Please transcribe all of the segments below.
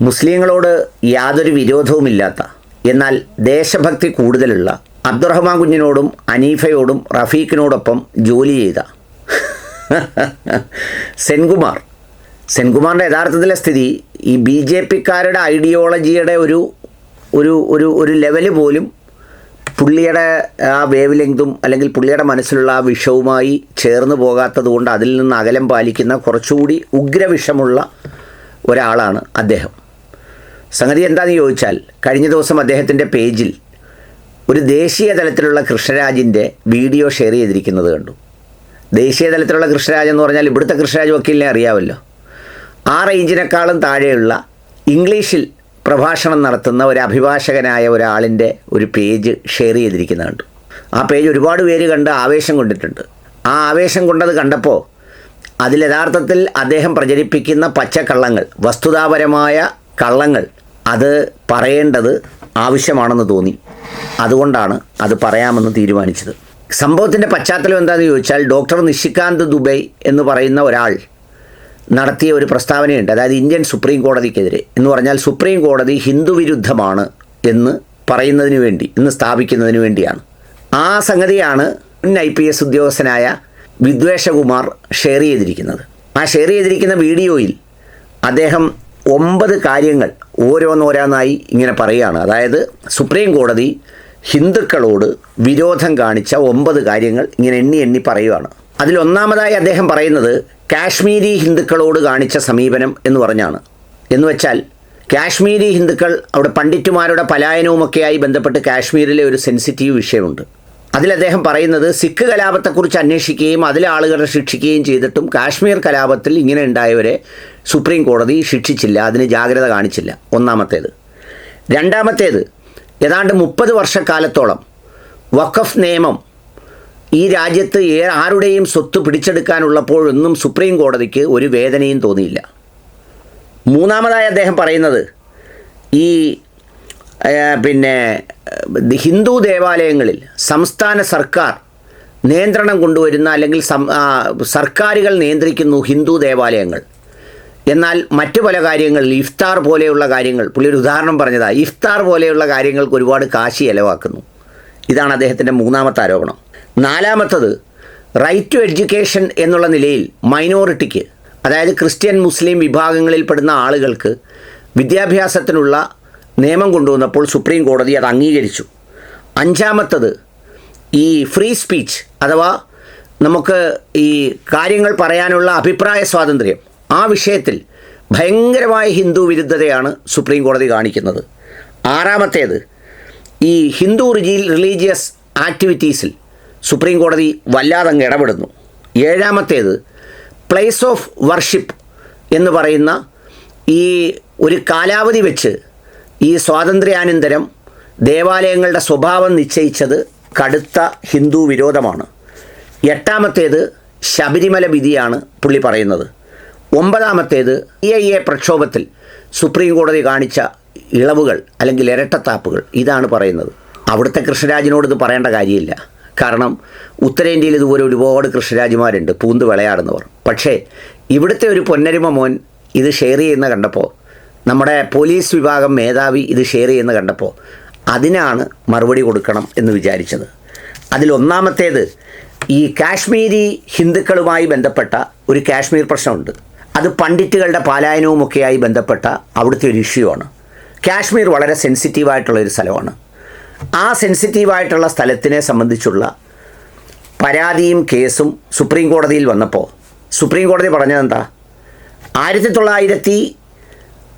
മുസ്ലിങ്ങളോട് യാതൊരു വിരോധവുമില്ലാത്ത എന്നാൽ ദേശഭക്തി കൂടുതലുള്ള അബ്ദുറഹ്മാൻ കുഞ്ഞിനോടും അനീഫയോടും റഫീഖിനോടൊപ്പം ജോലി ചെയ്ത സെൻകുമാർ. സെൻകുമാറിന്റെ യഥാർത്ഥത്തിലെ സ്ഥിതി ഈ ബി ജെ പിക്കാരുടെ ഐഡിയോളജിയുടെ ഒരു ഒരു ഒരു ഒരു ലെവൽ പോലും പുള്ളിയുടെ ആ വേവ് ലെങ്തും അല്ലെങ്കിൽ പുള്ളിയുടെ മനസ്സിലുള്ള ആ വിഷവുമായി ചേർന്ന് പോകാത്തതുകൊണ്ട് അതിൽ നിന്ന് അകലം പാലിക്കുന്ന കുറച്ചുകൂടി ഉഗ്രവിഷമുള്ള ഒരാളാണ് അദ്ദേഹം. സംഗതി എന്താണെന്ന് ചോദിച്ചാൽ കഴിഞ്ഞ ദിവസം അദ്ദേഹത്തിന്റെ പേജിൽ ഒരു ദേശീയ തലത്തിലുള്ള കൃഷ്ണരാജിന്റെ വീഡിയോ ഷെയർ ചെയ്തിരിക്കുന്നത് കണ്ടു. ദേശീയ തലത്തിലുള്ള കൃഷ്ണരാജ് എന്ന് പറഞ്ഞാൽ ഇവിടുത്തെ കൃഷ്ണരാജ് വക്കീലിനെ അറിയാമല്ലോ. ആ റേഞ്ചിനേക്കാളും താഴെയുള്ള ഇംഗ്ലീഷിൽ പ്രഭാഷണം നടത്തുന്ന ഒരു അഭിഭാഷകനായ ഒരാളിന്റെ ഒരു പേജ് ഷെയർ ചെയ്തിരിക്കുന്നുണ്ട് ആ പേജ് ഒരുപാട് പേര് കണ്ട് ആവേശം കൊണ്ടിട്ടുണ്ട്. ആ ആവേശം കൊണ്ടത് കണ്ടപ്പോൾ അതിൽ യഥാർത്ഥത്തിൽ അദ്ദേഹം പ്രചരിപ്പിക്കുന്ന പച്ചക്കള്ളങ്ങൾ വസ്തുതാപരമായ കള്ളങ്ങൾ അത് പറയേണ്ടത് ആവശ്യമാണെന്ന് തോന്നി. അതുകൊണ്ടാണ് അത് പറയാമെന്ന് തീരുമാനിച്ചത്. സംഭവത്തിന്റെ പശ്ചാത്തലം എന്താണെന്ന് ചോദിച്ചാൽ ഡോക്ടർ നിഷികാന്ത് ദുബൈ എന്ന് പറയുന്ന ഒരാൾ നടത്തിയ ഒരു പ്രസ്താവനയുണ്ട്. അതായത് ഇന്ത്യൻ സുപ്രീം കോടതിക്കെതിരെ. എന്ന് പറഞ്ഞാൽ സുപ്രീം കോടതി ഹിന്ദു വിരുദ്ധമാണ് എന്ന് പറയുന്നതിന് വേണ്ടി എന്ന് സ്ഥാപിക്കുന്നതിന് വേണ്ടിയാണ്. ആ സംഗതിയാണ് മുൻ ഐ പി എസ് ഉദ്യോഗസ്ഥനായ വിദ്വേഷകുമാർ ഷെയർ ചെയ്തിരിക്കുന്നത്. ആ ഷെയർ ചെയ്തിരിക്കുന്ന വീഡിയോയിൽ അദ്ദേഹം ഒമ്പത് കാര്യങ്ങൾ ഓരോന്നോരോന്നായി ഇങ്ങനെ പറയുകയാണ്. അതായത് സുപ്രീം കോടതി ഹിന്ദുക്കളോട് വിരോധം കാണിച്ച ഒമ്പത് കാര്യങ്ങൾ ഇങ്ങനെ എണ്ണി എണ്ണി പറയുകയാണ്. അതിലൊന്നാമതായി അദ്ദേഹം പറയുന്നത് കാശ്മീരി ഹിന്ദുക്കളോട് കാണിച്ച സമീപനം എന്ന് പറഞ്ഞാണ്. എന്ന് വെച്ചാൽ കാശ്മീരി ഹിന്ദുക്കൾ അവിടെ പണ്ഡിറ്റുമാരുടെ പലായനവുമൊക്കെയായി ബന്ധപ്പെട്ട് കാശ്മീരിലെ ഒരു സെൻസിറ്റീവ് വിഷയമുണ്ട്. അതിൽ അദ്ദേഹം പറയുന്നത് സിഖ് കലാപത്തെക്കുറിച്ച് അന്വേഷിക്കുകയും അതിലെ ആളുകളെ ശിക്ഷിക്കുകയും ചെയ്തിട്ടും കാശ്മീർ കലാപത്തിൽ ഇങ്ങനെ ഉണ്ടായവരെ സുപ്രീം കോടതി ശിക്ഷിച്ചില്ല അതിന് ജാഗ്രത കാണിച്ചില്ല. ഒന്നാമത്തേത്. രണ്ടാമത്തേത് ഏതാണ്ട് മുപ്പത് വർഷക്കാലത്തോളം വഖഫ് നിയമം ഈ രാജ്യത്ത് ആരുടെയും സ്വത്ത് പിടിച്ചെടുക്കാനുള്ളപ്പോഴൊന്നും സുപ്രീം കോടതിക്ക് ഒരു വേദനയും തോന്നിയില്ല. മൂന്നാമതായി അദ്ദേഹം പറയുന്നത് ഈ പിന്നെ ഹിന്ദു ദേവാലയങ്ങളിൽ സംസ്ഥാന സർക്കാർ നിയന്ത്രണം കൊണ്ടുവരുന്ന അല്ലെങ്കിൽ സർക്കാരുകൾ നിയന്ത്രിക്കുന്നു ഹിന്ദു ദേവാലയങ്ങൾ. എന്നാൽ മറ്റു പല കാര്യങ്ങളിൽ ഇഫ്താർ പോലെയുള്ള കാര്യങ്ങൾ പുള്ളി ഒരു ഉദാഹരണം പറഞ്ഞതാണ് ഇഫ്താർ പോലെയുള്ള കാര്യങ്ങൾക്ക് ഒരുപാട് കാശി ഇലവാക്കുന്നു ഇതാണ് അദ്ദേഹത്തിന്റെ മൂന്നാമത്തെ ആരോപണം. നാലാമത്തത് റൈറ്റ് ടു എഡ്യൂക്കേഷൻ എന്നുള്ള നിലയിൽ മൈനോറിറ്റിക്ക് അതായത് ക്രിസ്ത്യൻ മുസ്ലിം വിഭാഗങ്ങളിൽപ്പെടുന്ന ആളുകൾക്ക് വിദ്യാഭ്യാസത്തിനുള്ള നിയമം കൊണ്ടുവന്നപ്പോൾ സുപ്രീം കോടതി അത് അംഗീകരിച്ചു. അഞ്ചാമത്തത് ഈ ഫ്രീ സ്പീച്ച് അഥവാ നമുക്ക് ഈ കാര്യങ്ങൾ പറയാനുള്ള അഭിപ്രായ സ്വാതന്ത്ര്യം ആ വിഷയത്തിൽ ഭയങ്കരമായ ഹിന്ദു വിരുദ്ധതയാണ് സുപ്രീം കോടതി കാണിക്കുന്നത്. ആറാമത്തേത് ഈ ഹിന്ദു റിലീജിയസ് ആക്ടിവിറ്റീസിൽ സുപ്രീം കോടതി വല്ലാതെ അങ്ങ് ഇടപെടുന്നു. ഏഴാമത്തേത് പ്ലേസ് ഓഫ് വർഷിപ്പ് എന്ന് പറയുന്ന ഈ ഒരു കാലാവധി വെച്ച് ഈ സ്വാതന്ത്ര്യാനന്തരം ദേവാലയങ്ങളുടെ സ്വഭാവം നിശ്ചയിച്ചത് കടുത്ത ഹിന്ദു വിരോധമാണ്. എട്ടാമത്തേത് ശബരിമല വിധിയാണ് പുള്ളി പറയുന്നത്. ഒമ്പതാമത്തേത് ഇ ഐ എ പ്രക്ഷോഭത്തിൽ സുപ്രീം കോടതി കാണിച്ച ഇളവുകൾ അല്ലെങ്കിൽ ഇരട്ടത്താപ്പുകൾ. ഇതാണ് പറയുന്നത്. അവിടുത്തെ കൃഷ്ണരാജിനോട് ഇത് പറയേണ്ട കാര്യമില്ല. കാരണം ഉത്തരേന്ത്യയിൽ ഇതുപോലെ ഒരുപാട് കൃഷ്ണരാജുമാരുണ്ട്. പൂന്ത് വിളയാടുന്നവർ. പക്ഷേ ഇവിടുത്തെ ഒരു പൊന്നരിമ മോൻ ഇത് ഷെയർ ചെയ്യുന്ന കണ്ടപ്പോൾ നമ്മുടെ പോലീസ് വിഭാഗം മേധാവി ഇത് ഷെയർ ചെയ്യുന്ന കണ്ടപ്പോൾ അതിനാണ് മറുപടി കൊടുക്കണം എന്ന് വിചാരിച്ചത്. അതിലൊന്നാമത്തേത് ഈ കാശ്മീരി ഹിന്ദുക്കളുമായി ബന്ധപ്പെട്ട ഒരു കാശ്മീർ പ്രശ്നമുണ്ട്. അത് പണ്ഡിറ്റുകളുടെ പാലായനവുമൊക്കെയായി ബന്ധപ്പെട്ട അവിടുത്തെ ഒരു ഇഷ്യൂ ആണ്. കാശ്മീർ വളരെ സെൻസിറ്റീവായിട്ടുള്ള ഒരു സ്ഥലമാണ്. ആ സെൻസിറ്റീവായിട്ടുള്ള സ്ഥലത്തിനെ സംബന്ധിച്ചുള്ള പരാതിയും കേസും സുപ്രീം കോടതിയിൽ വന്നപ്പോൾ സുപ്രീം കോടതി പറഞ്ഞതെന്താ ആയിരത്തി തൊള്ളായിരത്തി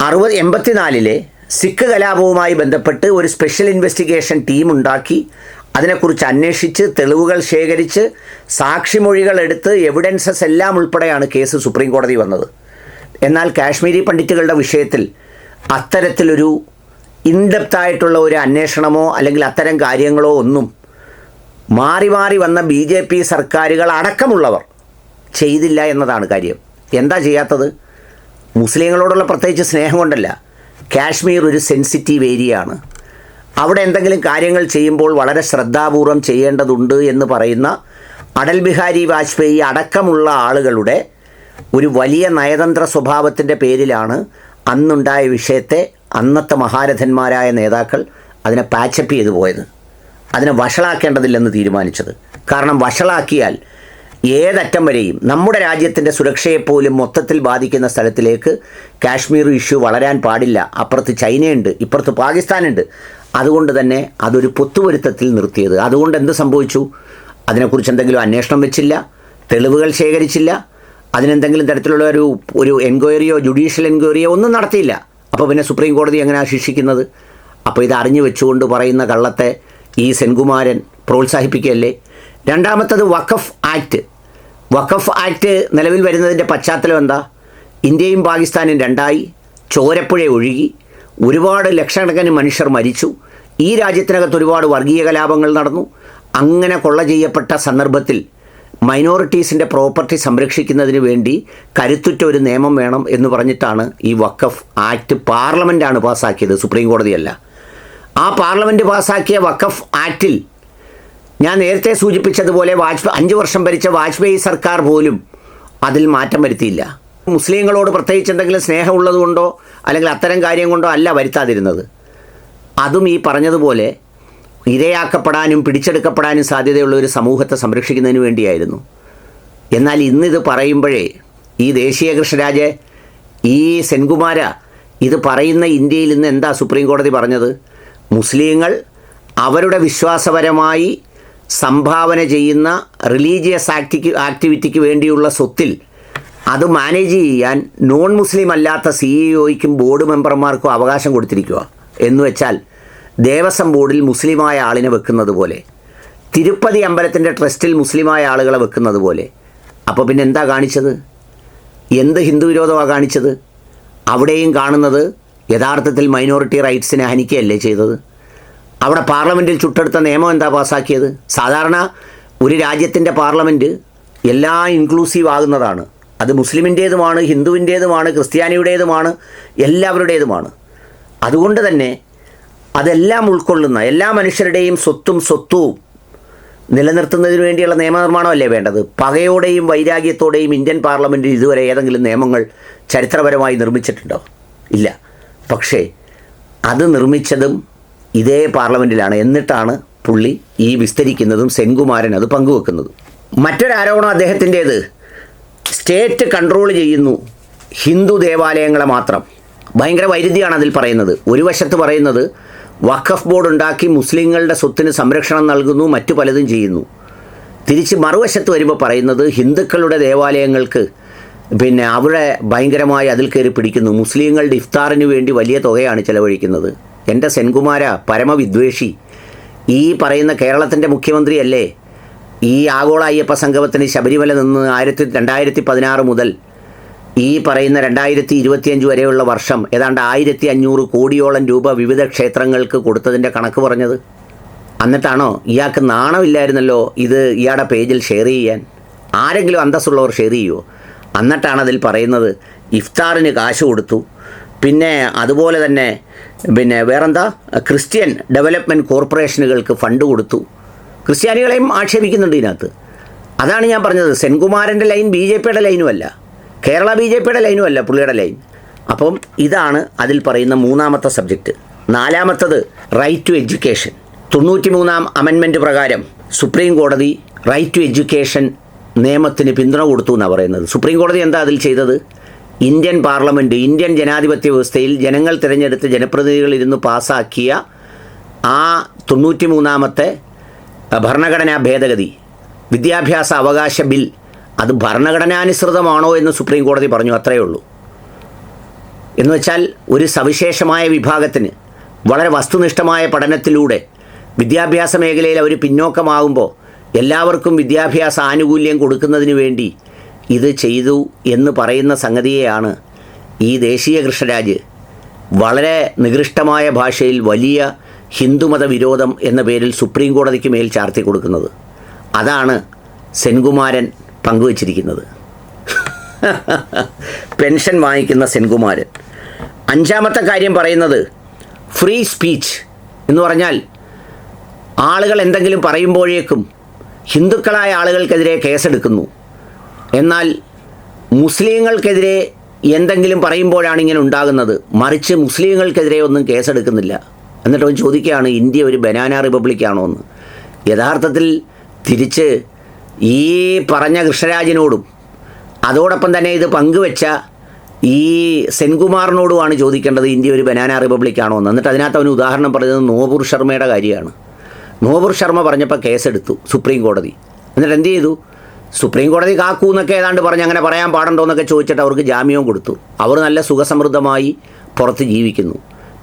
അറുപത് എൺപത്തിനാലിലെ സിഖ് കലാപവുമായി ബന്ധപ്പെട്ട് ഒരു സ്പെഷ്യൽ ഇൻവെസ്റ്റിഗേഷൻ ടീം ഉണ്ടാക്കി അതിനെക്കുറിച്ച് അന്വേഷിച്ച് തെളിവുകൾ ശേഖരിച്ച് സാക്ഷിമൊഴികൾ എടുത്ത് എവിഡൻസസ് എല്ലാം ഉൾപ്പെടെയാണ് കേസ് സുപ്രീം കോടതി വന്നത്. എന്നാൽ കാശ്മീരി പണ്ഡിറ്റുകളുടെ വിഷയത്തിൽ അത്തരത്തിലൊരു ഇൻഡെപ്തായിട്ടുള്ള ഒരു അന്വേഷണമോ അല്ലെങ്കിൽ അത്തരം കാര്യങ്ങളോ ഒന്നും മാറി മാറി വന്ന ബി ജെ പി സർക്കാരുകൾ അടക്കമുള്ളവർ ചെയ്തില്ല എന്നതാണ് കാര്യം. എന്താ ചെയ്യാത്തത്? മുസ്ലിങ്ങളോടുള്ള പ്രത്യേകിച്ച് സ്നേഹം കൊണ്ടല്ല. കാശ്മീർ ഒരു സെൻസിറ്റീവ് ഏരിയ ആണ് അവിടെ എന്തെങ്കിലും കാര്യങ്ങൾ ചെയ്യുമ്പോൾ വളരെ ശ്രദ്ധാപൂർവം ചെയ്യേണ്ടതുണ്ട് എന്ന് പറയുന്ന അടൽ ബിഹാരി വാജ്പേയി അടക്കമുള്ള ആളുകളുടെ ഒരു വലിയ നയതന്ത്ര സ്വഭാവത്തിന്റെ പേരിലാണ് അന്നുണ്ടായ വിഷയത്തെ അന്നത്തെ മഹാരഥന്മാരായ നേതാക്കൾ അതിനെ പാച്ചപ്പ് ചെയ്തു പോയത്. അതിനെ വഷളാക്കേണ്ടതില്ലെന്ന് തീരുമാനിച്ചത്. കാരണം വഷളാക്കിയാൽ ഏതറ്റം വരെയും നമ്മുടെ രാജ്യത്തിന്റെ സുരക്ഷയെപ്പോലും മൊത്തത്തിൽ ബാധിക്കുന്ന സ്ഥലത്തിലേക്ക് കാശ്മീർ ഇഷ്യൂ വളരാൻ പാടില്ല. അപ്പുറത്ത് ചൈനയുണ്ട് ഇപ്പുറത്ത് പാകിസ്ഥാനുണ്ട്. അതുകൊണ്ട് തന്നെ അതൊരു പൊത്തുവരുത്തത്തിൽ നിർത്തിയത്. അതുകൊണ്ട് എന്ത് സംഭവിച്ചു? അതിനെക്കുറിച്ച് എന്തെങ്കിലും അന്വേഷണം വെച്ചില്ല തെളിവുകൾ ശേഖരിച്ചില്ല അതിനെന്തെങ്കിലും തരത്തിലുള്ള ഒരു ഒരു എൻക്വയറിയോ ജുഡീഷ്യൽ എൻക്വയറിയോ ഒന്നും നടത്തിയില്ല. അപ്പോൾ പിന്നെ സുപ്രീം കോടതി എങ്ങനെയാണ് ശിക്ഷിക്കുന്നത്? അപ്പോൾ ഇത് അറിഞ്ഞു വെച്ചുകൊണ്ട് പറയുന്ന കള്ളത്തെ ഈ സെൻകുമാരൻ പ്രോത്സാഹിപ്പിക്കുകയല്ലേ? രണ്ടാമത്തത് വഖഫ് ആക്ട്. വഖഫ് ആക്ട് നിലവിൽ വരുന്നതിന്റെ പശ്ചാത്തലം എന്താ? ഇന്ത്യയും പാകിസ്ഥാനും രണ്ടായി. ചോരപ്പുഴ ഒഴുകി. ഒരുപാട് ലക്ഷക്കണക്കിന് മനുഷ്യർ മരിച്ചു. ഈ രാജ്യത്തിനകത്ത് ഒരുപാട് വർഗീയ കലാപങ്ങൾ നടന്നു. അങ്ങനെ കൊള്ള ചെയ്യപ്പെട്ട സന്ദർഭത്തിൽ മൈനോറിറ്റീസിന്റെ പ്രോപ്പർട്ടി സംരക്ഷിക്കുന്നതിന് വേണ്ടി കരുത്തുറ്റ ഒരു നിയമം വേണം എന്ന് പറഞ്ഞിട്ടാണ് ഈ വഖഫ് ആക്ട് പാർലമെന്റാണ് പാസ്സാക്കിയത് സുപ്രീം കോടതിയല്ല. ആ പാർലമെന്റ് പാസ്സാക്കിയ വഖഫ് ആക്റ്റിൽ ഞാൻ നേരത്തെ സൂചിപ്പിച്ചതുപോലെ വാജ്പേയി അഞ്ച് വർഷം ഭരിച്ച വാജ്പേയി സർക്കാർ പോലും അതിൽ മാറ്റം വരുത്തിയില്ല. മുസ്ലിങ്ങളോട് പ്രത്യേകിച്ച് എന്തെങ്കിലും സ്നേഹമുള്ളതുകൊണ്ടോ അല്ലെങ്കിൽ അത്തരം കാര്യം കൊണ്ടോ അല്ല വരുത്താതിരുന്നത്. അതും ഈ പറഞ്ഞതുപോലെ ഇരയാക്കപ്പെടാനും പിടിച്ചെടുക്കപ്പെടാനും സാധ്യതയുള്ള ഒരു സമൂഹത്തെ സംരക്ഷിക്കുന്നതിന് വേണ്ടിയായിരുന്നു. എന്നാൽ ഇന്നിത് പറയുമ്പോഴേ ഈ ദേശീയ കൃഷ്ണരാജ് ഈ സെൻകുമാര ഇത് പറയുന്ന ഇന്ത്യയിൽ ഇന്ന് എന്താ സുപ്രീം കോടതി പറഞ്ഞത്? മുസ്ലിങ്ങൾ അവരുടെ വിശ്വാസപരമായി സംഭാവന ചെയ്യുന്ന റിലീജിയസ് ആക്ടിക്ക് ആക്ടിവിറ്റിക്ക് വേണ്ടിയുള്ള സ്വത്തിൽ അത് മാനേജ് ചെയ്യാൻ നോൺ മുസ്ലിം അല്ലാത്ത സി ഇ ബോർഡ് മെമ്പർമാർക്കും അവകാശം കൊടുത്തിരിക്കുക എന്ന് വെച്ചാൽ ദേവസ്വം ബോർഡിൽ മുസ്ലിമായ ആളിനെ വെക്കുന്നത് പോലെ തിരുപ്പതി അമ്പലത്തിന്റെ ട്രസ്റ്റിൽ മുസ്ലിമായ ആളുകളെ വെക്കുന്നത് പോലെ. അപ്പോൾ പിന്നെ എന്താ കാണിച്ചത്? എന്ത് ഹിന്ദു വിരോധമാണ് കാണിച്ചത്? അവിടെയും കാണുന്നത് യഥാർത്ഥത്തിൽ മൈനോറിറ്റി റൈറ്റ്സിനെ ഹനിക്കുകയല്ലേ ചെയ്തത്? അവിടെ പാർലമെന്റിൽ ചുട്ടെടുത്ത നിയമം എന്താ പാസ്സാക്കിയത് സാധാരണ ഒരു രാജ്യത്തിന്റെ പാർലമെന്റ് എല്ലാ ഇൻക്ലൂസീവ് ആകുന്നതാണ്. അത് മുസ്ലിമിന്റേതുമാണ് ഹിന്ദുവിന്റേതുമാണ് ക്രിസ്ത്യാനിയുടേതുമാണ് എല്ലാവരുടേതുമാണ്. അതുകൊണ്ട് തന്നെ അതെല്ലാം ഉൾക്കൊള്ളുന്ന എല്ലാ മനുഷ്യരുടെയും സ്വത്തും സ്വത്വവും നിലനിർത്തുന്നതിന് വേണ്ടിയുള്ള നിയമനിർമ്മാണമല്ലേ വേണ്ടത്? പകയോടെയും വൈരാഗ്യത്തോടെയും ഇന്ത്യൻ പാർലമെന്റിൽ ഇതുവരെ ഏതെങ്കിലും നിയമങ്ങൾ ചരിത്രപരമായി നിർമ്മിച്ചിട്ടുണ്ടോ? ഇല്ല. പക്ഷേ അത് നിർമ്മിച്ചതും ഇതേ പാർലമെന്റിലാണ് എന്നിട്ടാണ് പുള്ളി ഈ വിസ്തരിക്കുന്നതും സെൻകുമാരൻ അത് പങ്കുവെക്കുന്നതും. മറ്റൊരു ആരോപണം അദ്ദേഹത്തിന്റേത്. സ്റ്റേറ്റ് കൺട്രോൾ ചെയ്യുന്നു ഹിന്ദു ദേവാലയങ്ങളെ മാത്രം. ഭയങ്കര വൈരുദ്ധ്യമാണ് അതിൽ പറയുന്നത്. ഒരു വശത്ത് പറയുന്നത് വഖഫ് ബോർഡ് ഉണ്ടാക്കി മുസ്ലിങ്ങളുടെ സ്വത്തിന് സംരക്ഷണം നൽകുന്നു മറ്റു പലതും ചെയ്യുന്നു. തിരിച്ച് മറുവശത്ത് വരുമ്പോൾ പറയുന്നത് ഹിന്ദുക്കളുടെ ദേവാലയങ്ങൾക്ക് പിന്നെ അവിടെ ഭയങ്കരമായി അതിൽ കയറി പിടിക്കുന്നു. മുസ്ലിങ്ങളുടെ ഇഫ്താറിന് വേണ്ടി വലിയ തുകയാണ് ചെലവഴിക്കുന്നത്. എന്റെ സെൻകുമാര പരമവിദ്വേഷി ഈ പറയുന്ന കേരളത്തിന്റെ മുഖ്യമന്ത്രിയല്ലേ? ഈ ആഗോള അയ്യപ്പ സംഗമത്തിന് ശബരിമല നിന്ന് ആയിരത്തി രണ്ടായിരത്തി പതിനാറ് മുതൽ ഈ പറയുന്ന രണ്ടായിരത്തി ഇരുപത്തിയഞ്ച് വരെയുള്ള വർഷം ഏതാണ്ട് ആയിരത്തി അഞ്ഞൂറ് കോടിയോളം രൂപ വിവിധ ക്ഷേത്രങ്ങൾക്ക് കൊടുത്തതിന്റെ കണക്ക് പറഞ്ഞത്. എന്നിട്ടാണോ ഇയാൾക്ക് നാണമില്ലായിരുന്നല്ലോ ഇത് ഇയാളുടെ പേജിൽ ഷെയർ ചെയ്യാൻ? ആരെങ്കിലും അന്തസ്സുള്ളവർ ഷെയർ ചെയ്യുമോ എന്നിട്ടാണ് അതിൽ പറയുന്നത് ഇഫ്താറിന് കാശ് കൊടുത്തു. പിന്നെ അതുപോലെ തന്നെ പിന്നെ വേറെന്താ? ക്രിസ്ത്യൻ ഡെവലപ്മെന്റ് കോർപ്പറേഷനുകൾക്ക് ഫണ്ട് കൊടുത്തു. ക്രിസ്ത്യാനികളെയും ആക്ഷേപിക്കുന്നുണ്ട് ഇതിനകത്ത്. അതാണ് ഞാൻ പറഞ്ഞത് സെൻകുമാരന്റെ ലൈൻ ബി ജെ പിയുടെ ലൈനുമല്ല. കേരള ബി ജെ പിയുടെ ലൈനും അല്ല പുള്ളിയുടെ ലൈൻ. അപ്പം ഇതാണ് അതിൽ പറയുന്ന മൂന്നാമത്തെ സബ്ജക്റ്റ് നാലാമത്തത് റൈറ്റ് ടു എഡ്യൂക്കേഷൻ തൊണ്ണൂറ്റി മൂന്നാം അമെൻമെന്റ് പ്രകാരം സുപ്രീം കോടതി റൈറ്റ് ടു എഡ്യൂക്കേഷൻ നിയമത്തിന് പിന്തുണ കൊടുത്തു എന്നാണ് പറയുന്നത്. സുപ്രീം കോടതി എന്താ അതിൽ ചെയ്തത്? ഇന്ത്യൻ പാർലമെന്റ് ഇന്ത്യൻ ജനാധിപത്യ വ്യവസ്ഥയിൽ ജനങ്ങൾ തിരഞ്ഞെടുത്ത് ജനപ്രതിനിധികൾ ഇരുന്ന് പാസ്സാക്കിയ ആ തൊണ്ണൂറ്റി മൂന്നാമത്തെ ഭരണഘടനാ ഭേദഗതി വിദ്യാഭ്യാസ അവകാശ ബിൽ അത് ഭരണഘടനാനുസൃതമാണോ എന്ന് സുപ്രീം കോടതി പറഞ്ഞു അത്രയേ ഉള്ളൂ. എന്ന് വെച്ചാൽ ഒരു സവിശേഷമായ വിഭാഗത്തിന് വളരെ വസ്തുനിഷ്ഠമായ പഠനത്തിലൂടെ വിദ്യാഭ്യാസ മേഖലയിൽ അവർ പിന്നോക്കമാകുമ്പോൾ എല്ലാവർക്കും വിദ്യാഭ്യാസ ആനുകൂല്യം കൊടുക്കുന്നതിന് വേണ്ടി ഇത് ചെയ്തു എന്ന് പറയുന്ന സംഗതിയെയാണ് ഈ ദേശീയ കൃഷ്ണരാജ് വളരെ നികൃഷ്ടമായ ഭാഷയിൽ വലിയ ഹിന്ദുമത വിരോധം എന്ന പേരിൽ സുപ്രീം കോടതിക്ക് മേൽ ചാർത്തി കൊടുക്കുന്നത്. അതാണ് സെൻകുമാരൻ പങ്കുവച്ചിരിക്കുന്നത്. പെൻഷൻ വാങ്ങിക്കുന്ന സെൻകുമാരൻ. അഞ്ചാമത്തെ കാര്യം പറയുന്നത് ഫ്രീ സ്പീച്ച് എന്ന് പറഞ്ഞാൽ ആളുകൾ എന്തെങ്കിലും പറയുമ്പോഴേക്കും ഹിന്ദുക്കളായ ആളുകൾക്കെതിരെ കേസെടുക്കുന്നു. എന്നാൽ മുസ്ലിങ്ങൾക്കെതിരെ എന്തെങ്കിലും പറയുമ്പോഴാണ് ഇങ്ങനെ ഉണ്ടാകുന്നത്. മറിച്ച് മുസ്ലിങ്ങൾക്കെതിരെ ഒന്നും കേസെടുക്കുന്നില്ല. എന്നിട്ട് അവൻ ചോദിക്കുകയാണ് ഇന്ത്യ ഒരു ബനാന റിപ്പബ്ലിക്കാണോ എന്ന് യഥാർത്ഥത്തിൽ തിരിച്ച് ഈ പറഞ്ഞ കൃഷ്ണരാജിനോടും അതോടൊപ്പം തന്നെ ഇത് പങ്കുവെച്ച ഈ സെൻകുമാറിനോടുമാണ് ചോദിക്കേണ്ടത് ഇന്ത്യ ഒരു ബനാന റിപ്പബ്ലിക്കാണോ എന്ന്. എന്നിട്ട് അതിനകത്ത് അവന് ഉദാഹരണം പറഞ്ഞത് നോബൂർ ശർമ്മയുടെ കാര്യമാണ്. നോബൂർ ശർമ്മ പറഞ്ഞപ്പോൾ കേസെടുത്തു സുപ്രീം കോടതി. എന്നിട്ട് എന്ത് ചെയ്തു? സുപ്രീം കോടതി കാക്കൂ എന്നൊക്കെ ഏതാണ്ട് പറഞ്ഞ് അങ്ങനെ പറയാൻ പാടുണ്ടോ എന്നൊക്കെ ചോദിച്ചിട്ട് അവർക്ക് ജാമ്യവും കൊടുത്തു. അവർ നല്ല സുഖസമൃദ്ധമായി പുറത്ത് ജീവിക്കുന്നു.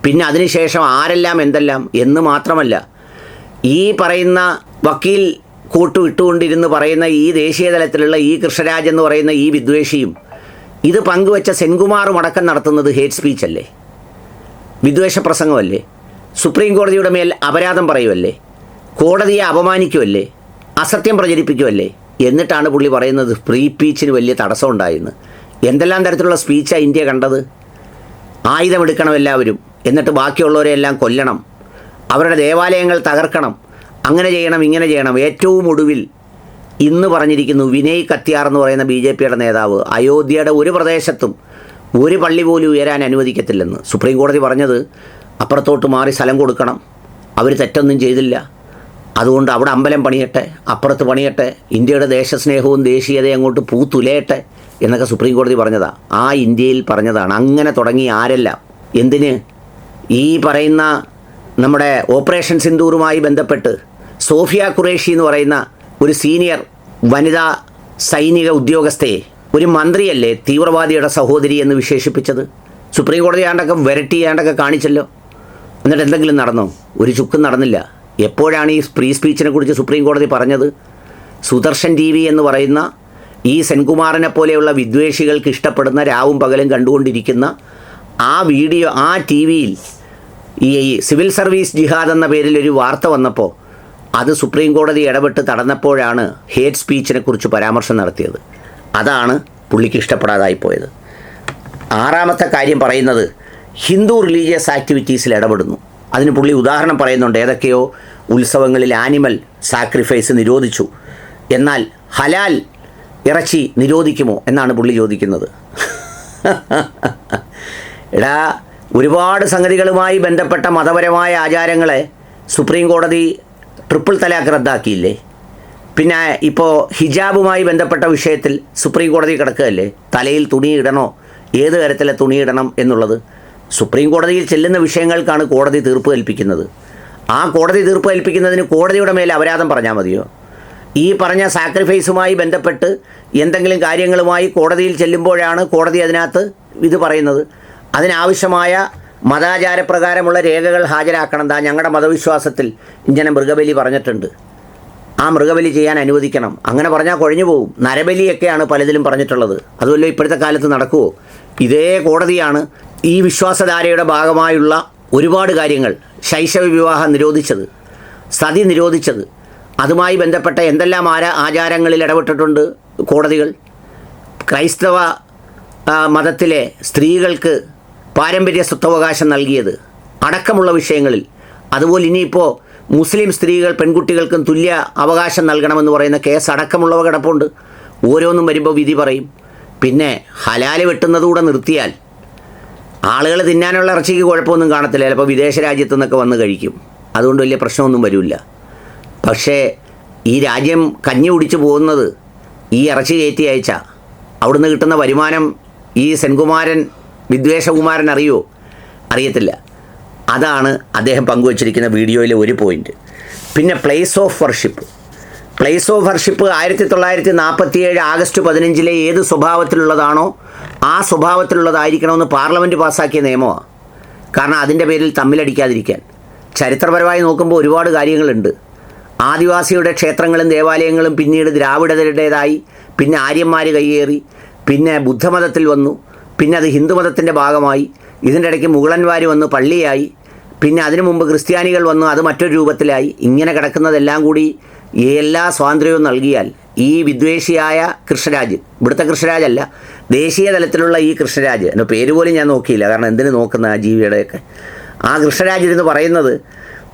പിന്നെ അതിനുശേഷം ആരെല്ലാം എന്തെല്ലാം എന്ന് മാത്രമല്ല ഈ പറയുന്ന വക്കീൽ കൂട്ടു ഇട്ടുകൊണ്ടിരുന്ന് പറയുന്ന ഈ ദേശീയ തലത്തിലുള്ള ഈ കൃഷ്ണരാജ് എന്ന് പറയുന്ന ഈ വിദ്വേഷിയും ഇത് പങ്കുവച്ച സെൻകുമാറും അടക്കം നടത്തുന്നത് ഹേറ്റ് സ്പീച്ച് അല്ലേ? വിദ്വേഷ പ്രസംഗമല്ലേ? സുപ്രീം കോടതിയുടെ മേൽ അപരാധം പറയുമല്ലേ കോടതിയെ അപമാനിക്കുമല്ലേ അസത്യം പ്രചരിപ്പിക്കുമല്ലേ എന്നിട്ടാണ് പുള്ളി പറയുന്നത് ഫ്രീ സ്പീച്ചിന് വലിയ തടസ്സം ഉണ്ടായിരുന്നു എന്തെല്ലാം തരത്തിലുള്ള സ്പീച്ചാണ് ഇന്ത്യ കണ്ടത്? ആയുധമെടുക്കണം എല്ലാവരും എന്നിട്ട് ബാക്കിയുള്ളവരെ എല്ലാം കൊല്ലണം. അവരുടെ ദേവാലയങ്ങൾ തകർക്കണം. അങ്ങനെ ചെയ്യണം ഇങ്ങനെ ചെയ്യണം. ഏറ്റവും ഒടുവിൽ ഇന്ന് പറഞ്ഞിരിക്കുന്നു വിനയ് കത്തിയാർ എന്ന് പറയുന്ന ബി ജെ പിയുടെ നേതാവ് അയോധ്യയുടെ ഒരു പ്രദേശത്തും ഒരു പള്ളി പോലും ഉയരാൻ അനുവദിക്കത്തില്ലെന്ന്. സുപ്രീം കോടതി പറഞ്ഞത് അപ്പുറത്തോട്ട് മാറി സ്ഥലം കൊടുക്കണം. അവർ തെറ്റൊന്നും ചെയ്തില്ല. അതുകൊണ്ട് അവിടെ അമ്പലം പണിയട്ടെ അപ്പുറത്ത് പണിയട്ടെ ഇന്ത്യയുടെ ദേശസ്നേഹവും ദേശീയതയും അങ്ങോട്ട് പൂത്തുലയട്ടെ എന്നൊക്കെ സുപ്രീം കോടതി പറഞ്ഞതാ. ആ ഇന്ത്യയിൽ പറഞ്ഞതാണ്. അങ്ങനെ തുടങ്ങി ആരെല്ലാം. എന്തിന്? ഈ പറയുന്ന നമ്മുടെ ഓപ്പറേഷൻ സിന്ദൂറുമായി ബന്ധപ്പെട്ട് സോഫിയ ഖുറേഷി എന്ന് പറയുന്ന ഒരു സീനിയർ വനിതാ സൈനിക ഉദ്യോഗസ്ഥയെ ഒരു മന്ത്രിയല്ലേ തീവ്രവാദിയുടെ സഹോദരി എന്ന് വിശേഷിപ്പിച്ചത്? സുപ്രീം കോടതി ആണ്ടൊക്കെ വരട്ടി ആണ്ടൊക്കെ കാണിച്ചല്ലോ. എന്നിട്ട് എന്തെങ്കിലും നടന്നോ? ഒരു ചുക്കും നടന്നില്ല. എപ്പോഴാണ് ഈ ഫ്രീ സ്പീച്ചിനെ കുറിച്ച് സുപ്രീം കോടതി പറഞ്ഞത്? സുദർശൻ ടി വി എന്ന് പറയുന്ന ഈ സെൻകുമാറിനെ പോലെയുള്ള വിദ്വേഷികൾക്ക് ഇഷ്ടപ്പെടുന്ന രാവും പകലും കണ്ടുകൊണ്ടിരിക്കുന്ന ആ വീഡിയോ ആ ടി വിയിൽ ഈ സിവിൽ സർവീസ് ജിഹാദ് എന്ന പേരിൽ ഒരു വാർത്ത വന്നപ്പോൾ അത് സുപ്രീം കോടതി ഇടപെട്ട് തടഞ്ഞപ്പോഴാണ് ഹേറ്റ് സ്പീച്ചിനെ കുറിച്ച് പരാമർശം നടത്തിയത്. അതാണ് പുള്ളിക്ക് ഇഷ്ടപ്പെടാതായിപ്പോയത് ആറാമത്തെ കാര്യം പറയുന്നത് ഹിന്ദു റിലീജിയസ് ആക്ടിവിറ്റീസിൽ ഇടപെടുന്നു. അതിന് പുള്ളി ഉദാഹരണം പറയുന്നുണ്ട് ഏതൊക്കെയോ ഉത്സവങ്ങളിൽ ആനിമൽ സാക്രിഫൈസ് നിരോധിച്ചു. എന്നാൽ ഹലാൽ ഇറച്ചി നിരോധിക്കുമോ എന്നാണ് പുള്ളി ചോദിക്കുന്നത്. എടാ ഒരുപാട് സംഗതികളുമായി ബന്ധപ്പെട്ട മതപരമായ ആചാരങ്ങളെ സുപ്രീം കോടതി ട്രിപ്പിൾ തലാഖ് റദ്ദാക്കിയില്ലേ? പിന്നെ ഇപ്പോൾ ഹിജാബുമായി ബന്ധപ്പെട്ട വിഷയത്തിൽ സുപ്രീം കോടതി കിടക്കുകയല്ലേ? തലയിൽ തുണി ഇടണോ? ഏത് തരത്തിലെ തുണി ഇടണം എന്നുള്ളത്? സുപ്രീം കോടതിയിൽ ചെല്ലുന്ന വിഷയങ്ങൾക്കാണ് കോടതി തീർപ്പ് കൽപ്പിക്കുന്നത്. ആ കോടതി തീർപ്പ് കൽപ്പിക്കുന്നതിന് കോടതിയുടെ മേലെ അപരാധം പറഞ്ഞാൽ മതിയോ? ഈ പറഞ്ഞ സാക്രിഫൈസുമായി ബന്ധപ്പെട്ട് എന്തെങ്കിലും കാര്യങ്ങളുമായി കോടതിയിൽ ചെല്ലുമ്പോഴാണ് കോടതി അതിനകത്ത് ഇത് പറയുന്നത്. അതിനാവശ്യമായ മതാചാരപ്രകാരമുള്ള രേഖകൾ ഹാജരാക്കണം താ ഞങ്ങളുടെ മതവിശ്വാസത്തിൽ ഇങ്ങനെ മൃഗബലി പറഞ്ഞിട്ടുണ്ട്. ആ മൃഗബലി ചെയ്യാൻ അനുവദിക്കണം. അങ്ങനെ പറഞ്ഞാൽ കുഴഞ്ഞു പോകും നരബലിയൊക്കെയാണ് പലതിലും പറഞ്ഞിട്ടുള്ളത്. അതുമല്ലോ ഇപ്പോഴത്തെ കാലത്ത് നടക്കുമോ ഇതേ കോടതിയാണ് ഈ വിശ്വാസധാരയുടെ ഭാഗമായുള്ള ഒരുപാട് കാര്യങ്ങൾ ശൈശവ വിവാഹം നിരോധിച്ചത് സതി നിരോധിച്ചത്. അതുമായി ബന്ധപ്പെട്ട എന്തെല്ലാം ആര ആചാരങ്ങളിൽ ഇടപെട്ടിട്ടുണ്ട് കോടതികൾ? ക്രൈസ്തവ മതത്തിലെ സ്ത്രീകൾക്ക് പാരമ്പര്യ സ്വത്തവകാശം നൽകിയത്. അടക്കമുള്ള വിഷയങ്ങളിൽ. അതുപോലെ ഇനിയിപ്പോൾ മുസ്ലിം സ്ത്രീകൾ പെൺകുട്ടികൾക്കും തുല്യ അവകാശം നൽകണമെന്ന് പറയുന്ന കേസ് അടക്കമുള്ളവ കിടപ്പുണ്ട്. ഓരോന്നും വരുമ്പോൾ വിധി പറയും. പിന്നെ ഹലാൽ വെട്ടുന്നതുകൂടെ നിർത്തിയാൽ ആളുകൾ തിന്നാനുള്ള ഇറച്ചിക്ക് കുഴപ്പമൊന്നും കാണത്തില്ല. ചിലപ്പോൾ വിദേശ രാജ്യത്തു നിന്നൊക്കെ വന്ന് കഴിക്കും. അതുകൊണ്ട് വലിയ പ്രശ്നമൊന്നും വരില്ല. പക്ഷേ ഈ രാജ്യം കഞ്ഞി കുടിച്ച് പോകുന്നത് ഈ ഇറച്ചി കയറ്റി അയച്ച. അവിടുന്ന് കിട്ടുന്ന വരുമാനം ഈ സെൻകുമാരൻ വിദ്വേഷകുമാരൻ അറിയോ അറിയത്തില്ല. അതാണ് അദ്ദേഹം പങ്കുവച്ചിരിക്കുന്ന വീഡിയോയിലെ ഒരു പോയിന്റ് പിന്നെ place of worship place of worship ആയിരത്തി തൊള്ളായിരത്തി നാൽപ്പത്തിയേഴ് ആഗസ്റ്റ് പതിനഞ്ചിലെ ഏത് സ്വഭാവത്തിലുള്ളതാണോ ആ സ്വഭാവത്തിലുള്ളതായിരിക്കണമെന്ന് പാർലമെന്റ് പാസ്സാക്കിയ നിയമമാണ് കാരണം അതിന്റെ പേരിൽ തമ്മിലടിക്കാതിരിക്കാൻ. ചരിത്രപരമായി നോക്കുമ്പോൾ ഒരുപാട് കാര്യങ്ങളുണ്ട്. ആദിവാസിയുടെ ക്ഷേത്രങ്ങളും ദേവാലയങ്ങളും പിന്നീട് ദ്രാവിഡരുടേതായി പിന്നെ ആര്യന്മാർ കയ്യേറി പിന്നെ ബുദ്ധമതത്തിൽ വന്നു പിന്നെ അത് ഹിന്ദുമതത്തിന്റെ ഭാഗമായി. ഇതിന്റെ ഇടയ്ക്ക് മുഗളന്മാർ വന്ന് പള്ളിയായി. പിന്നെ അതിനു മുമ്പ് ക്രിസ്ത്യാനികൾ വന്നു അത് മറ്റൊരു രൂപത്തിലായി. ഇങ്ങനെ കിടക്കുന്നതെല്ലാം കൂടി എല്ലാ സ്വാതന്ത്ര്യവും നൽകിയാൽ ഈ വിദ്വേഷിയായ കൃഷ്ണരാജ് ഇവിടുത്തെ കൃഷ്ണരാജല്ല ദേശീയ തലത്തിലുള്ള ഈ കൃഷ്ണരാജ് എന്റെ പേര് പോലും ഞാൻ നോക്കിയില്ല കാരണം എന്തിനു നോക്കുന്ന ആ ജീവിയുടെയൊക്കെ. ആ കൃഷ്ണരാജ് ഇരുന്ന് പറയുന്നത്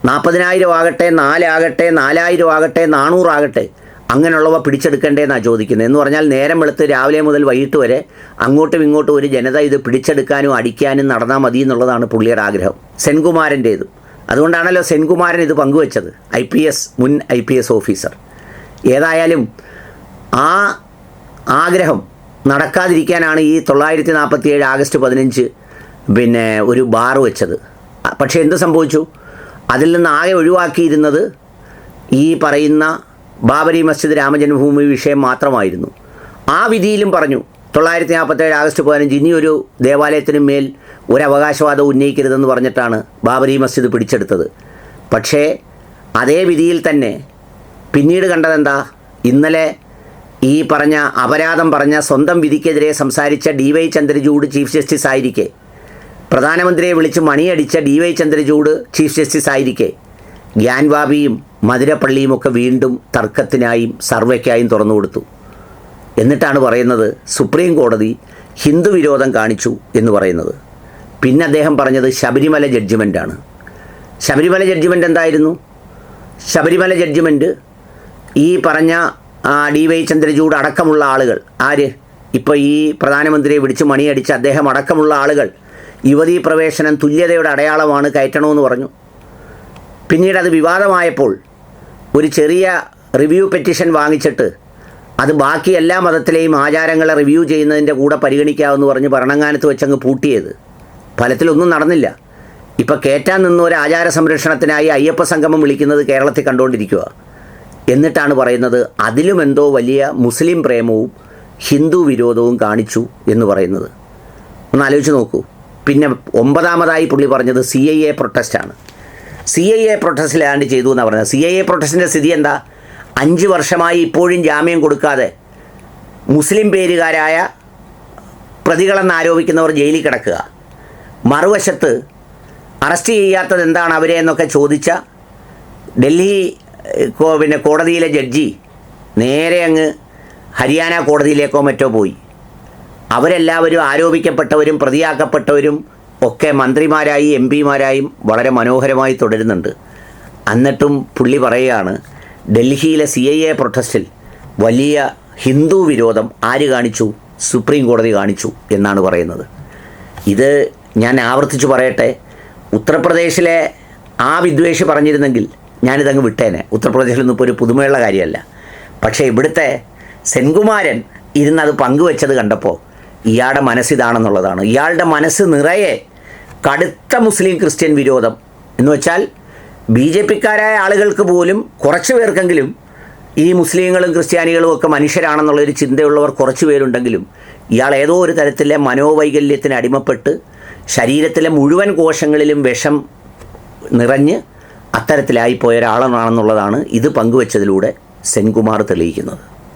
നാൽപ്പതിനായിരം ആകട്ടെ നാലാകട്ടെ നാലായിരം ആകട്ടെ നാനൂറാകട്ടെ അങ്ങനെയുള്ളവ പിടിച്ചെടുക്കേണ്ടതെന്നാണ് ചോദിക്കുന്നത്. എന്ന് പറഞ്ഞാൽ നേരം വെളുത്ത് രാവിലെ മുതൽ വൈകിട്ട് വരെ അങ്ങോട്ടും ഇങ്ങോട്ടും ഒരു ജനത ഇത് പിടിച്ചെടുക്കാനും അടിക്കാനും നടന്നാൽ മതി എന്നുള്ളതാണ് പുള്ളിയുടെ ആഗ്രഹം. സെൻകുമാരന്റേത്. അതുകൊണ്ടാണല്ലോ സെൻകുമാരൻ ഇത് പങ്കുവച്ചത്. ഐ പി എസ് മുൻ ഐ പി എസ് ഓഫീസർ. ഏതായാലും ആ ആഗ്രഹം നടക്കാതിരിക്കാനാണ് ഈ തൊള്ളായിരത്തി നാൽപ്പത്തി ഏഴ് ആഗസ്റ്റ് പതിനഞ്ച് പിന്നെ ഒരു ബാർ വെച്ചത്. പക്ഷേ എന്ത് സംഭവിച്ചു? അതിൽ നിന്ന് ആകെ ഒഴിവാക്കിയിരുന്നത് ഈ പറയുന്ന ബാബരി മസ്ജിദ് രാമജന്മഭൂമി വിഷയം മാത്രമായിരുന്നു. ആ വിധിയിലും പറഞ്ഞു തൊള്ളായിരത്തി നാൽപ്പത്തേഴ് ആഗസ്റ്റ് പതിനഞ്ച് ഇനിയൊരു ദേവാലയത്തിനും മേൽ ഒരു അവകാശവാദം ഉന്നയിക്കരുതെന്ന് പറഞ്ഞിട്ടാണ് ബാബരി മസ്ജിദ് പിടിച്ചെടുത്തത്. പക്ഷേ അതേ വിധിയിൽ തന്നെ പിന്നീട് കണ്ടതെന്താ? ഇന്നലെ ഈ പറഞ്ഞ അപരാധം പറഞ്ഞ സ്വന്തം വിധിക്കെതിരെ സംസാരിച്ച D Y Chandrachud chief justice ആയിരിക്കെ. പ്രധാനമന്ത്രിയെ വിളിച്ച് മണിയടിച്ച D Y Chandrachud chief justice ആയിരിക്കെ. ഗ്യാൻവാബിയും മധുരപ്പള്ളിയുമൊക്കെ വീണ്ടും തർക്കത്തിനായും സർവേക്കായും തുറന്നു കൊടുത്തു. എന്നിട്ടാണ് പറയുന്നത് സുപ്രീം കോടതി ഹിന്ദു വിരോധം കാണിച്ചു എന്ന് പറയുന്നത്. പിന്നെ അദ്ദേഹം പറഞ്ഞത് ശബരിമല ജഡ്ജ്മെന്റാണ് ശബരിമല ജഡ്ജ്മെന്റ് എന്തായിരുന്നു? ശബരിമല ജഡ്ജ്മെന്റ് ഈ പറഞ്ഞ ഡി വൈ ചന്ദ്രചൂഡ് അടക്കമുള്ള ആളുകൾ ആര്? ഇപ്പോൾ ഈ പ്രധാനമന്ത്രിയെ വിളിച്ച് മണിയടിച്ച് അദ്ദേഹം അടക്കമുള്ള ആളുകൾ യുവതീ പ്രവേശനം തുല്യതയുടെ അടയാളമാണ് കയറ്റണമെന്ന് പറഞ്ഞു. പിന്നീട് അത് വിവാദമായപ്പോൾ ഒരു ചെറിയ റിവ്യൂ പെറ്റീഷൻ വാങ്ങിച്ചിട്ട് അത് ബാക്കി എല്ലാ മതത്തിലെയും ആചാരങ്ങളെ റിവ്യൂ ചെയ്യുന്നതിന്റെ കൂടെ പരിഗണിക്കാമെന്ന് പറഞ്ഞ് ഭരണങ്ങാനത്ത് വെച്ചങ്ങ് പൂട്ടിയത്. ഫലത്തിലൊന്നും നടന്നില്ല. ഇപ്പം കയറ്റാൻ നിന്ന ഒരു ആചാര സംരക്ഷണത്തിനായി അയ്യപ്പ സംഗമം വിളിക്കുന്നത് കേരളത്തിൽ കണ്ടുകൊണ്ടിരിക്കുക എന്നിട്ടാണ് പറയുന്നത് അതിലും എന്തോ വലിയ മുസ്ലിം പ്രേമവും ഹിന്ദു വിരോധവും കാണിച്ചു എന്ന് പറയുന്നത്. ഒന്ന് ആലോചിച്ച് നോക്കൂ. പിന്നെ ഒമ്പതാമതായി പുള്ളി പറഞ്ഞത് C I A പ്രൊട്ടസ്റ്റാണ്. C I A protest land ചെയ്തു എന്നാണ് പറഞ്ഞത്. സി ഐ എ പ്രൊട്ടസ്റ്റിന്റെ സ്ഥിതി എന്താ? അഞ്ച് വർഷമായി ഇപ്പോഴും ജാമ്യം കൊടുക്കാതെ മുസ്ലിം പേരുകാരായ പ്രതികളെന്ന് ആരോപിക്കുന്നവർ ജയിലിൽ കിടക്കുക. മറുവശത്ത് അറസ്റ്റ് ചെയ്യാത്തത് എന്താണ് അവരെ എന്നൊക്കെ ചോദിച്ച ഡൽഹി പിന്നെ കോടതിയിലെ ജഡ്ജി നേരെ അങ്ങ് ഹരിയാന കോടതിയിലേക്കോ മറ്റോ പോയി. അവരെല്ലാവരും ആരോപിക്കപ്പെട്ടവരും പ്രതിയാക്കപ്പെട്ടവരും ഒക്കെ മന്ത്രിമാരായി എം പിമാരായും വളരെ മനോഹരമായി തുടരുന്നുണ്ട്. എന്നിട്ടും പുള്ളി പറയുകയാണ് ഡൽഹിയിലെ സി ഐ എ പ്രൊട്ടസ്റ്റിൽ വലിയ ഹിന്ദു വിരോധം ആര് കാണിച്ചു? സുപ്രീം കോടതി കാണിച്ചു എന്നാണ് പറയുന്നത്. ഇത് ഞാൻ ആവർത്തിച്ചു പറയട്ടെ. ഉത്തർപ്രദേശിലെ ആ വിദ്വേഷി പറഞ്ഞിരുന്നെങ്കിൽ ഞാനിതങ്ങ് വിട്ടേനെ. ഉത്തർപ്രദേശിലൊന്നും ഇപ്പോൾ ഒരു പുതുമയുള്ള കാര്യമല്ല. പക്ഷേ ഇവിടുത്തെ സെൻകുമാരൻ ഇരുന്നത് പങ്കുവെച്ചത് കണ്ടപ്പോൾ ഇയാളുടെ മനസ്സിതാണെന്നുള്ളതാണ്. ഇയാളുടെ മനസ്സ് നിറയെ കടുത്ത മുസ്ലിം ക്രിസ്ത്യൻ വിരോധം. എന്ന് വെച്ചാൽ ബി ജെ പിക്കാരായ ആളുകൾക്ക് പോലും കുറച്ച് പേർക്കെങ്കിലും ഈ മുസ്ലിങ്ങളും ക്രിസ്ത്യാനികളും ഒക്കെ മനുഷ്യരാണെന്നുള്ളൊരു ചിന്തയുള്ളവർ കുറച്ച് പേരുണ്ടെങ്കിലും ഇയാൾ ഏതോ ഒരു തരത്തിലെ മനോവൈകല്യത്തിന് അടിമപ്പെട്ട് ശരീരത്തിലെ മുഴുവൻ കോശങ്ങളിലും വിഷം നിറഞ്ഞ് അത്തരത്തിലായിപ്പോയ ഒരാളാണെന്നുള്ളതാണ് ഇത് പങ്കുവച്ചതിലൂടെ സെൻകുമാർ തെളിയിക്കുന്നത്.